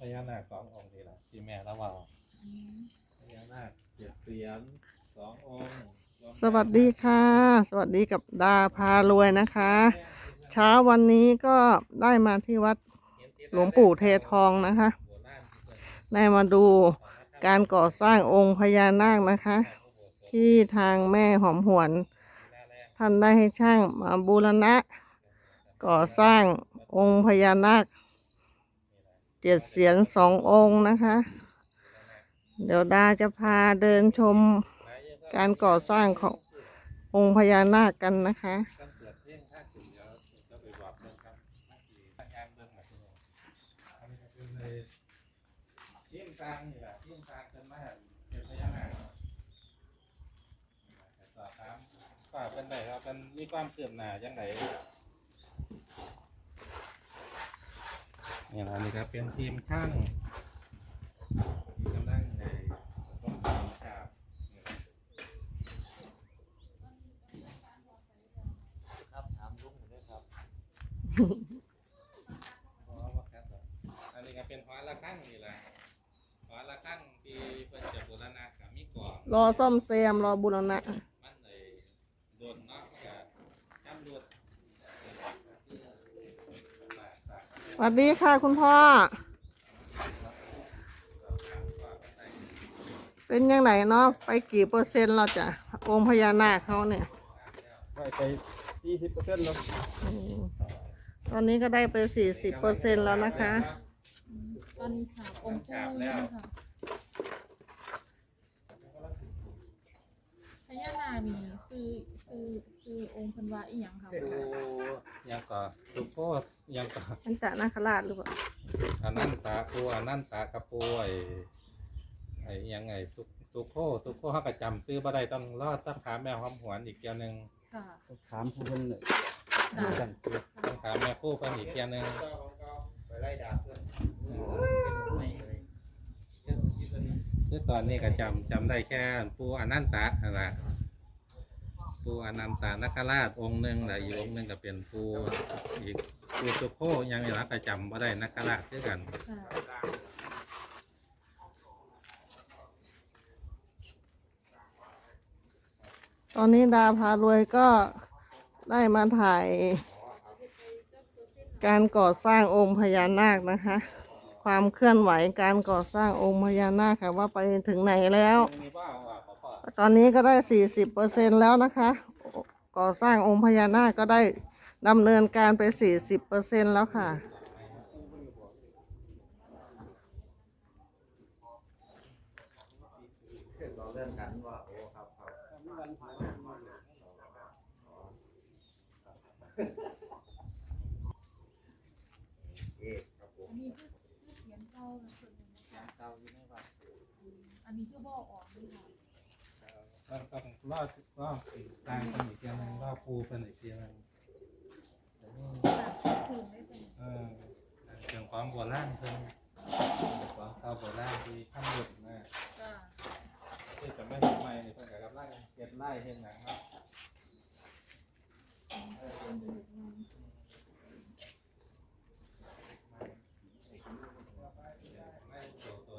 พญานาคสององค์นี่แหละที่แม่ละว่าพญานาคเจ็ดเสียนสององค์สวัสดีค่ะ สวัสดีกับดาพารวยนะคะ เช้าวันนี้ก็ได้มาที่วัดหลวงปู่เททองนะคะ ได้มาดูการก่อสร้างองค์พญานาคนะคะ ที่ทางแม่หอมหวน ท่านได้ให้ช่างมาบูรณะ ก่อสร้างองค์พญานาค เจ็ดเสียนสององค์นะคะ เดี๋ยวดาจะพาเดินชมการก่อสร้างขององค์พญานาคกันนะคะต้องเปิดเพลงท่าถึงเดี๋ยวจะไปบอกเรื่องครับท่ายางเรื่องแบบนี้อันนี้ก็เป็นเลยเที่ยงกลางนี่แหละเที่ยงกลางจนมาเป็นพญานาคต่อครับฝ่าเป็นไหนครับเป็นมีความเสื่อมหนาจังไห นนี่นะนี่ครับเป็นทีมช่างที่กำลังในต้องทำครับนี่นะครับถามลุงด้วยครับอ๋อว่าครับอันนี้ก็เป็นหอระฆังนี่แหละหอระฆังที่เพิ่นจะบูรณะกับมีก่อนรอซ่อมแซมรอบูรณะ มันเลยโดนเนาะกับจำรวด ส วัสดีค่ะคุณพ่อ เป็นยังไงเนาะไปกี่เปอร์เซ็นต์เราจะองค์พญานาคเขาเนี่ย ได้ไปยี่สิบเปอร์เซ็นต์แล้วอืมตอนนี้ก็ได้ไปสี่สิบเปอร์เซ็นต์แล้วนะคะ ตอนนี้ค่ะองค์ปู่นี่ค่ะพญานาคนี่คือคือคือองค์เพันวาอีหยังค่ะ ดู ยังก่อสุโพธยังก่อมันจะนาคราชหรือเปล่าอันนั้นตาปูอันนั้นตากระปูไอ้ไอ้ยังไงสุสุโคสุโคเขาก็จำซื้อบ่ได้ต้องรอดต้องถามแมวความหวนอีกเกียวหนึงค่ะถามผู้คนเลยค่ะกันต้องถามแม่คู่เพิ่นอีกเกียวหนึงไปไล่ด่าเพื่อนคือตอนนี้ก็จำจำได้แค่ปูอนันตะนั่นแหละ ปูอนันตานคราชองค์หนึ่งแต่อีกองค์หนึ่งก็เป็นปูอีกปูสุโคยังนี่ละก็จำบ่ได้นคราชด้วยกัน ค่ะตอนนี้ดาพารวยก็ได้มาถ่าย การก่อสร้างองค์พญานาคนะคะ ความเคลื่อนไหวการก่อสร้างองค์พญานาคค่ะว่าไปถึงไหนแล้ว มีบ้า ตอนนี้ก็ได้สี่สิบเปอร์เซ็นแล้วนะคะ ก่อสร้างองค์พญานาคก็ได้ดำเนินการไปสี่สิบเปอร์เซ็นแล้วค่ะ อันนี้คือคืออ่อนดอันนี้คือบ่อออกนี่ค่ะ ต้องต้องรอดรอดตามกันอีกเกียวหนึงรอดปูกันอีกเกียวหนึงเดี๋ยวนี้เออเรื่องของโบราณเพิ่นของเก่าโบราณที่ทำหยุดนะค่ะที่จะไม่เห็นใหม่นี่ยเพิ่นก็กำลังเก็บไล่เฮ็นหนังเนาะ เป็นอยู่ใน ไม่ตัวตัว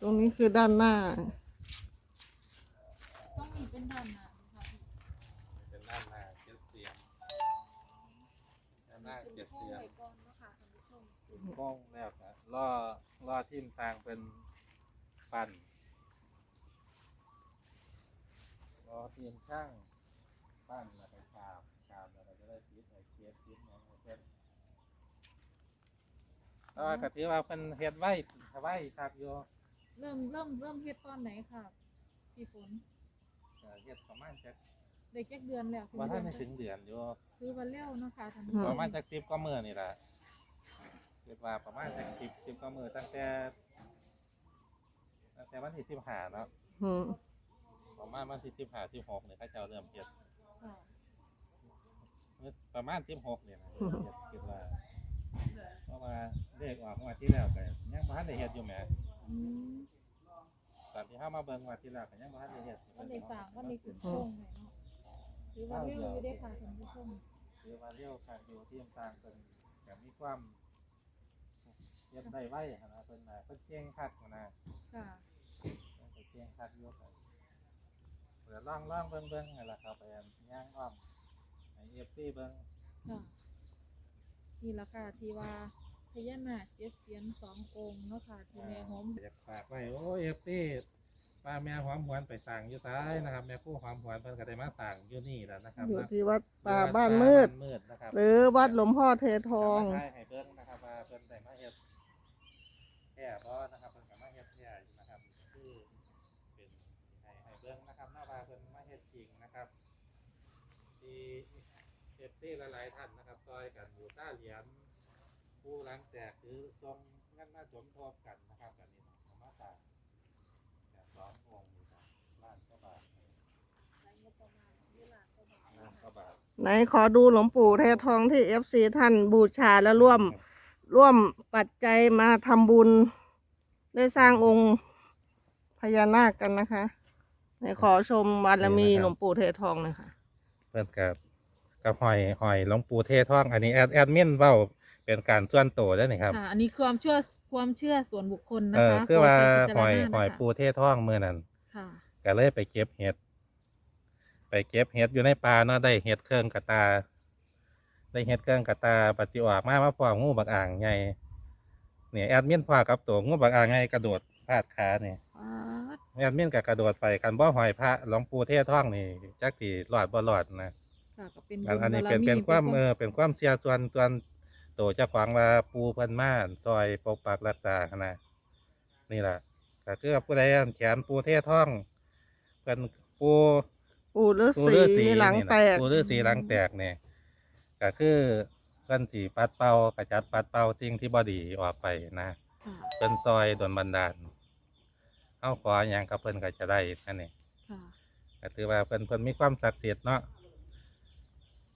ตรงนี้คือด้านหน้า ต้องมีเป็นด้านหน้าค่ะเป็นด้านหน้าเจ็ดเสียงด้านหน้าเจ็ดเสียงกล้องนะคะคุณผู้ชมกล้องแล้วนะล่อล่อทิ่มทางเป็นปั่นล่อทีมช่างปั้นแล้วก็ฉาบฉาบแล้วก็จะได้ติดไอ้เกียร์ติดเนี่ยมันเป็นก็กะทิว่าเพิ่นเฮ็ดไว้ไว้ครับโย เริ่มเริ่มเริ่มเฮ็ดตอนไหนค่ะพี่ฝนก็เฮ็ดประมาณจักได้จักเดือนแล้วว่าเดืถ้าอนไม่ถึงเดือนโยคือวันแล้วเนาะค่ะท่านผู้อืชประมมาณจักสิบก็มือนี่แหละคิดว่าประมาณจักสิบสิบก็มือตั้งแต่ตั้งแต่วันที่สิบห้าเนาะอืมประมาณวันที่สิบห้าสิบหกเนี่ยเขาเจ้าเริ่มเฮ็ดค่ะประมาณสิบหกเนี่ยนะเฮ็ดคิดว่าเพราะว่าเลขออกงมาที่แล้วไปยังบ้านได้เฮ็ดอยู่แหม อืม ที่เฮามาเบิ่งว่าที่แรกก็ยังบ่ทันได้เฮ็ดวันในสามวันในขึ้นโค้งไหนเนาะหรือว่าเร็วอยู่ได้ค่ะท่านผู้ชมคือว่าเร็วค่ะอยู่ที่ต่างๆเพิ่นก็มีความเฮ็ดได้ไวหั่นนะเพิ่นน่ะเพิ่นเก่งคักหั่นนะค่ะเพิ่นก็เก่งคักอยู่ครับเปิดล่องๆเบิ่งๆนั่นล่ะครับไปอันย่างอ้อมให้ FC เบิ่งค่ะนี่ละค่ะที่ว่า ญานาคเจ็ดเสียนสององค์เนาะค่ะที่แม่หอมอยากฝากไว้โอ้ FC ป้าแม่หอมหวนไปสร้างอยู่ซ้ายนะครับ แม่ผู้หอมหวนเพิ่นก็ได้มาสร้างอยู่นี่แล้วนะครับอยู่นะที่วัดป่าบ้านมืด บ้านมืดนะครับ หรือวัดหลวงพ่อเททอง ให้ให้เบิ้งนะครับว่าเพิ่นได้มาเฮ็ดแค่บ่นะครับเพิ่นก็มาเฮ็ดแค่อยู่นะครับคือเป็นให้ให้เบิ้งนะครับหน้าว่าเพิ่นมาเฮ็ดจริงนะครับที่เอฟซีหลายๆท่านนะครับซอยกันบูชาเหรียญ ผู้หลังแจกหรือทรงเงินมาสมทบกันนะครับอันนี้เอามาฝากแบบสององค์นะครับล้านกว่าบาทล้านกว่าบาทไหนขอดูหลวงปู่เททองที่เอฟซีท่านบูชาและร่วม ร่วมปัจจัยมาทำบุญ ได้สร้างองค์พญานาคกันนะคะไหนขอชมบารมีหลวงปู่เททองหนะคะ เพิ่นกับกับหอยหอยหลวงปู่เทท่อง อันนี้แอดแอดมินเว้า เป็นการส่วนตัวเด้อนี่ครับค่ะอันนี้ความเชื่อความเชื่อส่วนบุคคลนะเออคะคือว่าโปรดหอยใช้วิจารณญาณหอยนะคะปู่เทท่องมื้อนั้นค่ะ ก็เลยไปเก็บเห็ด ไปเก็บเห็ดอยู่ในป่าเนาะได้เห็ดเครื่องกระตา ได้เห็ดเครื่องกระตาปฏิออกมามาพองูบักอ่างใหญ่เนี่ยแอดมินพอกับตัวงูบักอ่างใหญ่กระโดดพาดขาเนี่ยป๊าดแอดมินก็กระโดดไปกันบ่หอยพระหลวงปู่เทท่องนี่จักสิรอดบ่รอดนะค่ะก็เป็นอันบุญอันนี้บารเป็นมีเป็นความบุญเออเป็นความเสียส่วนส่วนโตวเจ้าของว่าปูเพิ่นมาซอยปกปักรักษาขนาดนี่แหละก็คือผู้ใดอันแขนปูเทศท่องเพิ่นปูปู่ฤาปูษีฤาษีหลังนี่แตล่ะกปูฤาษีหลังแตกเนี่ยก็คือเพิ่นสิปัดเป่ากระจัดปัดเป่าสิ่งที่บ่ดีออกไปนะค่ะเพิ่นซอยดลบันดาลเฮาขอหยังกับเพิ่นก็จะได้นั่นนี่ค่ะก็ถือว่าเพิ่นเพิ่นมีความศักดิ์สิทธิ์เนาะ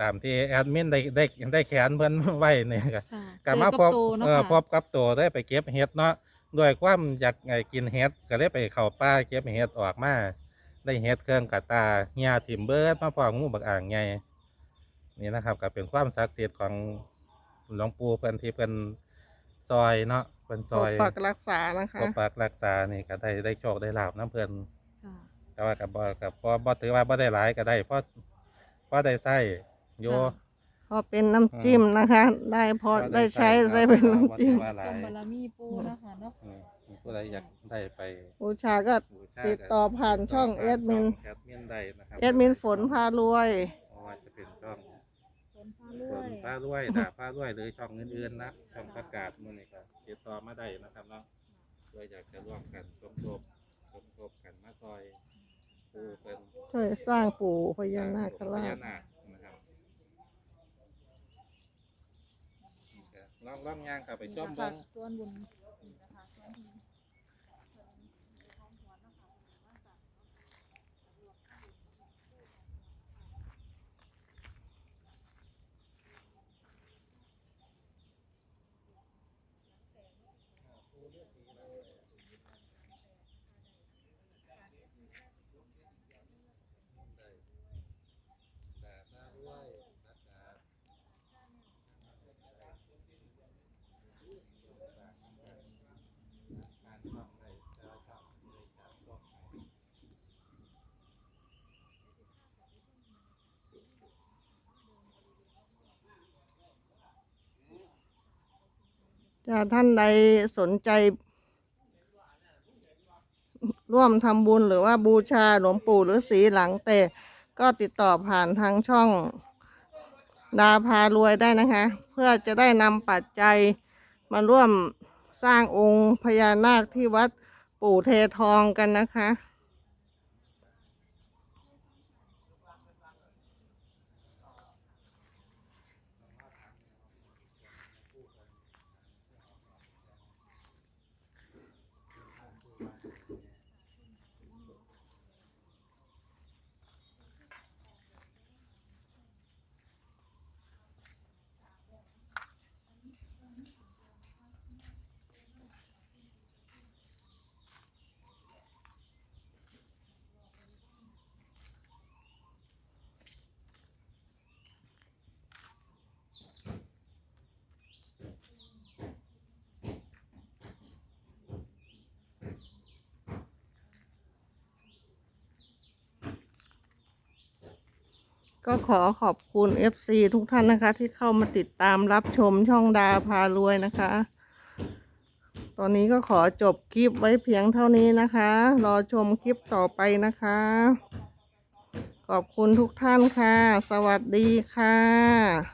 ตามที่แอดมินได้ได้ได้แขนเพิ่นไว้เนี่ยก็ค่ะกลับมาเจพอบโตเนาะเออค่ะ พบกับตัวได้ไปเก็บเห็ดเนาะด้วยความอยากไงกินเห็ดก็เลยไปเข้าป่าเก็บเห็ดออกมาได้เห็ดเครื่องกระตาเหียถิ่มเบิดมาพองูบักอ่างไงนี่นะครับก็เป็นความศักดิ์สิทธิ์ของหลวงปู่เพิ่นที่เพิ่นซอยเนาะเพิ่นซปอกยปักรักษานะคะปกปักรักษานี่ก็ได้ได้โชคได้ลาบน้ำเพิ่นค่ะ แต่ว่ากับบ่กับบ่บ่ถือว่าบ่ได้หลายก็ได้เพราะเพราะได้ใช้ โย พอเป็นน้ำจิ้มนะคะ ได้พอพอได้ใช้ครับได้เป็นบ่น้ำถืจิ้มอว่าหลาส่วนยบารมีปูนะคะเนาะอืมผู้ใดอยากได้ไปบูชาก็ บูชาติดต่อผ่านช่องติดต่แอดมิน แอดมินได้นะครับแอดมินฝนพารวย เพราะว่าจะเป็นช่องฝนฟ้าฝรวนยฟ้ารวยดาฟ้ารวยหรือช่องอื่นๆนะช่องประกาศมื้อนี้ก็ติดต่อมาได้นะครับเนาะเพื่ออยากจะร่วมกันสมทบสมทบกันมาซอยผู้เป็นช่วยสร้างปู่พญานาคพราญาชนาคนะครับ ลองลองย่างค่ะไปชมค่ะเบิ่ง ส่วนบุญ จะท่านใดสนใจ ร่วมทำบุญหรือว่าบูชาหลวงปู่หรือสีหลังแต่ก็ติดต่อผ่านทางช่องดาพารวยได้นะคะ เพื่อจะได้นำปัจจัยมาร่วมสร้างองค์พญานาคที่วัดปู่เททองกันนะคะ ก็ขอขอบคุณ FC ทุกท่านนะคะ ที่เข้ามาติดตามรับชมช่องดาพารวยนะคะ ตอนนี้ก็ขอจบคลิปไว้เพียงเท่านี้นะคะ รอชมคลิปต่อไปนะคะ ขอบคุณทุกท่านค่ะ สวัสดีค่ะ